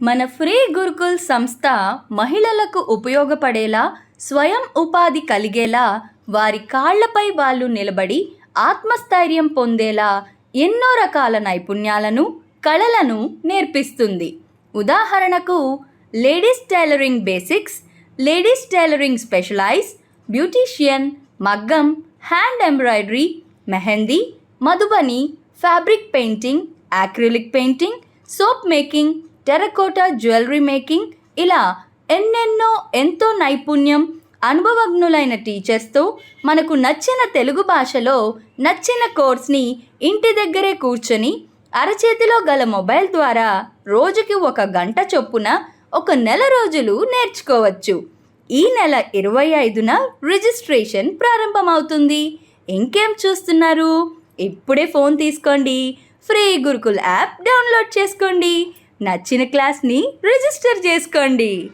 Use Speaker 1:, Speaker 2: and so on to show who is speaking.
Speaker 1: మన ఫ్రీ గురుకుల్ సంస్థ మహిళలకు ఉపయోగపడేలా స్వయం ఉపాధి కలిగేలా వారి కాళ్ళపై వాళ్ళు నిలబడి ఆత్మస్థైర్యం పొందేలా ఎన్నో రకాల నైపుణ్యాలను కళలను నేర్పిస్తుంది. ఉదాహరణకు ladies tailoring basics ladies tailoring specialize beautician మగ్గం hand embroidery mehndi Madhubani fabric painting acrylic painting soap making terracotta jewellery making ఇలా ఎన్నెన్నో ఎంతో నైపుణ్యం అనుభవజ్ఞులైన టీచర్స్తో మనకు నచ్చిన తెలుగు భాషలో నచ్చిన కోర్స్ని ఇంటి దగ్గరే కూర్చొని అరచేతిలో గల మొబైల్ ద్వారా రోజుకి ఒక గంట చొప్పున ఒక నెల రోజులు నేర్చుకోవచ్చు. ఈ నెల ఇరవై ఐదున రిజిస్ట్రేషన్ ప్రారంభమవుతుంది. ఇంకేం చూస్తున్నారు? ఇప్పుడే ఫోన్ తీసుకోండి. ఫ్రీ గురుకుల్ యాప్ డౌన్లోడ్ చేసుకోండి. నచ్చిన క్లాస్ని రిజిస్టర్ చేసుకోండి.